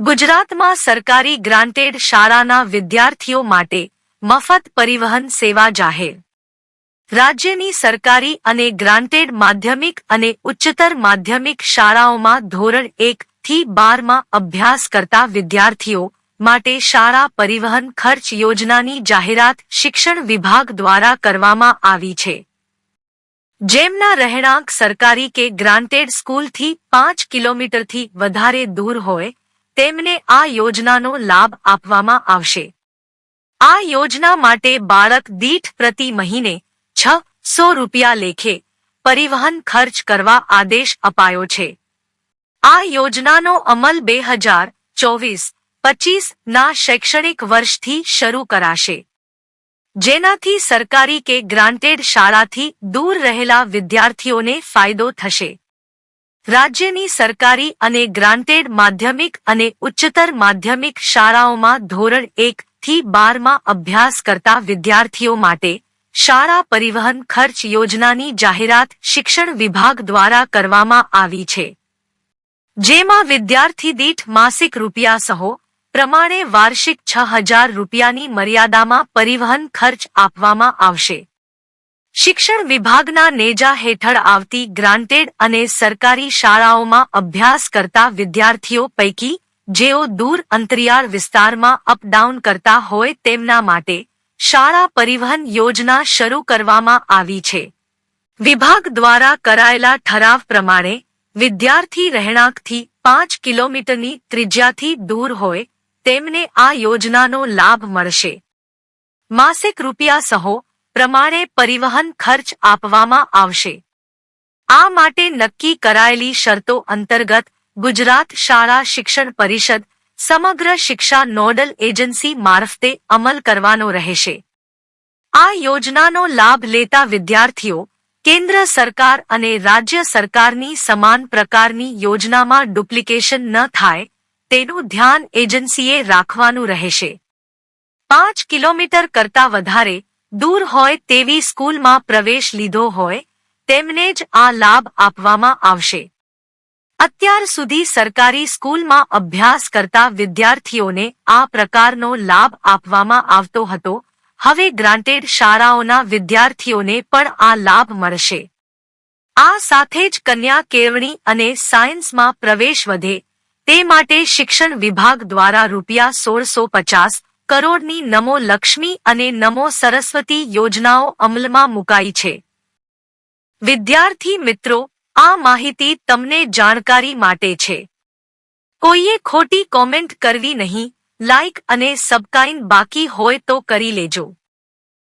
ગુજરાતમાં સરકારી ગ્રાન્ટેડ શાળાના વિદ્યાર્થીઓ માટે મફત પરિવહન સેવા જાહેર. રાજ્યની સરકારી અને ગ્રાન્ટેડ માધ્યમિક અને ઉચ્ચતર માધ્યમિક શાળાઓમાં ધોરણ એક થી બારમાં અભ્યાસ કરતા વિદ્યાર્થીઓ માટે શાળા પરિવહન ખર્ચ યોજનાની જાહેરાત શિક્ષણ વિભાગ દ્વારા કરવામાં આવી છે. જેમના રહેણાંક સરકારી કે ગ્રાન્ટેડ સ્કૂલથી પાંચ કિલોમીટરથી વધારે દૂર હોય તેમને આ યોજનાનો લાભ આપવામાં આવશે. આ યોજના માટે બાળક દીઠ પ્રતિ મહિને છ સો રૂપિયા લેખે પરિવહન ખર્ચ કરવા આદેશ અપાયો છે. આ યોજનાનો અમલ બે હજાર ચોવીસ પચીસ ના શૈક્ષણિક વર્ષથી શરૂ કરાશે. જેનાથી સરકારી કે ગ્રાન્ટેડ શાળાથી દૂર રહેલા વિદ્યાર્થીઓને ફાયદો થશે. રાજ્યની સરકારી અને ગ્રાન્ટેડ માધ્યમિક અને ઉચ્ચતર માધ્યમિક શાળાઓમાં ધોરણ એક થી બારમાં અભ્યાસ કરતા વિદ્યાર્થીઓ માટે શાળા પરિવહન ખર્ચ યોજનાની જાહેરાત શિક્ષણ વિભાગ દ્વારા કરવામાં આવી છે. જેમાં વિદ્યાર્થી દીઠ માસિક રૂપિયા સહો, પ્રમાણે વાર્ષિક છ હજાર રૂપિયાની મર્યાદામાં પરિવહન ખર્ચ આપવામાં આવશે. શિક્ષણ વિભાગના નેજા હેઠળ આવતી ગ્રાન્ટેડ અને સરકારી શાળાઓમાં અભ્યાસ કરતા વિદ્યાર્થીઓ પૈકી જેઓ દૂર અંતરિયાળ વિસ્તારમાં અપડાઉન કરતા હોય તેમના માટે શાળા પરિવહન યોજના શરૂ કરવામાં આવી છે. વિભાગ દ્વારા કરાયેલા ઠરાવ પ્રમાણે વિદ્યાર્થી રહેણાંકથી પાંચ કિલોમીટરની ત્રિજ્યાથી દૂર હોય તેમને આ યોજનાનો લાભ મળશે. માસિક રૂપિયા સહો પ્રમાણે પરિવહન ખર્ચ આપવામાં આવશે. આ માટે નક્કી કરાયેલી શરતો અંતર્ગત ગુજરાત શાળા શિક્ષણ પરિષદ સમગ્ર શિક્ષા નોડલ એજન્સી મારફતે અમલ કરવાનો રહેશે. આ યોજનાનો લાભ લેતા વિદ્યાર્થીઓ કેન્દ્ર સરકાર અને રાજ્ય સરકારની સમાન પ્રકારની યોજનામાં ડુપ્લિકેશન ન થાય તેનું ધ્યાન એજન્સીએ રાખવાનું રહેશે. પાંચ કિલોમીટર કરતા વધારે દૂર હોય તેવી સ્કૂલમાં પ્રવેશ લીધો હોય, તેમને જ આ લાભ આપવામાં આવશે. અત્યાર સુધી સરકારી સ્કૂલમાં અભ્યાસ કરતા વિદ્યાર્થીઓને આ પ્રકારનો લાભ આપવામાં આવતો હતો. હવે ગ્રાન્ટેડ શાળાઓના વિદ્યાર્થીઓને પણ આ લાભ મળશે. આ સાથે જ કન્યા કેળવણી અને સાયન્સમાં પ્રવેશ વધે. તે માટે શિક્ષણ વિભાગ દ્વારા રૂપિયા સોળસો પચાસ કરોડની નમો લક્ષ્મી અને નમો સરસ્વતી યોજનાઓ અમલમાં મુકાઈ છે. વિદ્યાર્થી મિત્રો, આ માહિતી તમને જાણકારી માટે છે. કોઈએ ખોટી કોમેન્ટ કરવી નહીં લાઇક અને સબસ્ક્રાઇબ બાકી હોય તો કરી લેજો.